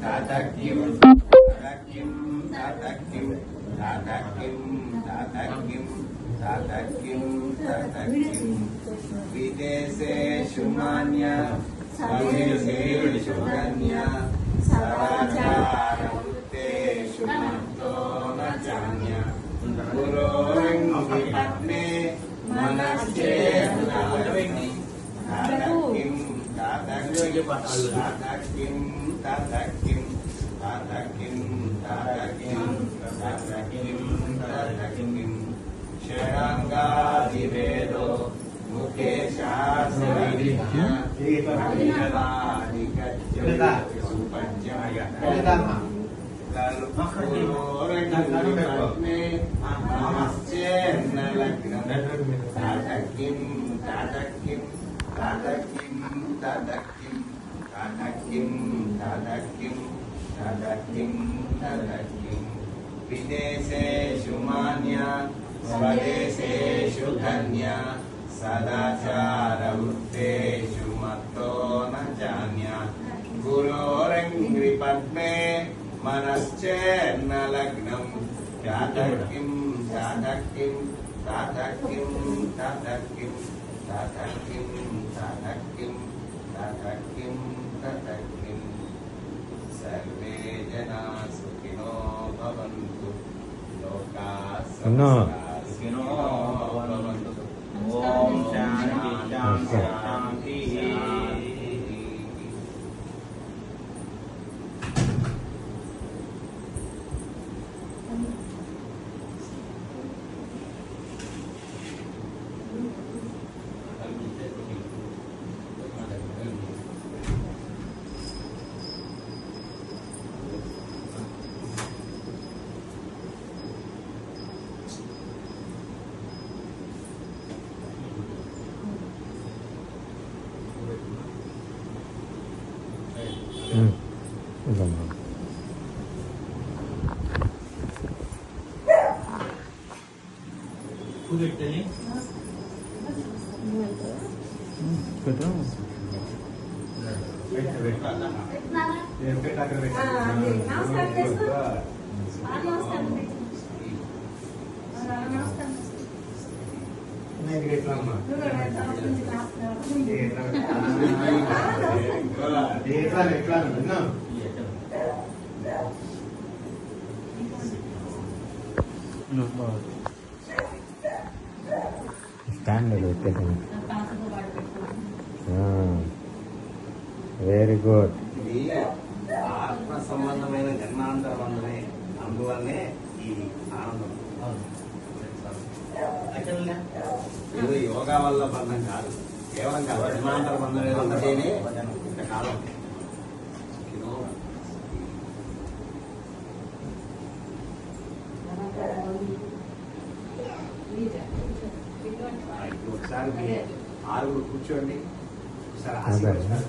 Tak kim, tak tak अधिवेदो मुखे शास्त्रविधिकिं ताटकिं ताटकिं मान्या మాన్య స్వదేశేషు ధన్య సదాచారవృత్తేషు మత్తో న జాన్య గురోరంగ్రి పద్మే మనశ్చేర్న లగ్నం చాతక్కిం చాతక్కిం చాతక్కిం చాతక్కిం చాతక్కిం చాతక్కిం చాతక్కిం చాతక్కిం సర్వే జనా సుఖినో ఓం శాంతి శాంతి కుదిరితేనే. ఎట్లా ఎట్లా విన్నా స్టాండ్ పెట్టేసాను వెరీ గుడ్ ఇది ఆత్మ సంబంధమైన జన్మాంతర అందువల్లనే ఈ ఆనందం. ఇది యోగా వల్ల బంధం కాదు. కేవలం కాదు జన్మాంతర బంధం ఏదో ఉంటేనే ఇప్పుడు ఒకసారి మీ ఆరుగురు కూర్చోండి. ఒకసారి ఆశీర్వదించాలి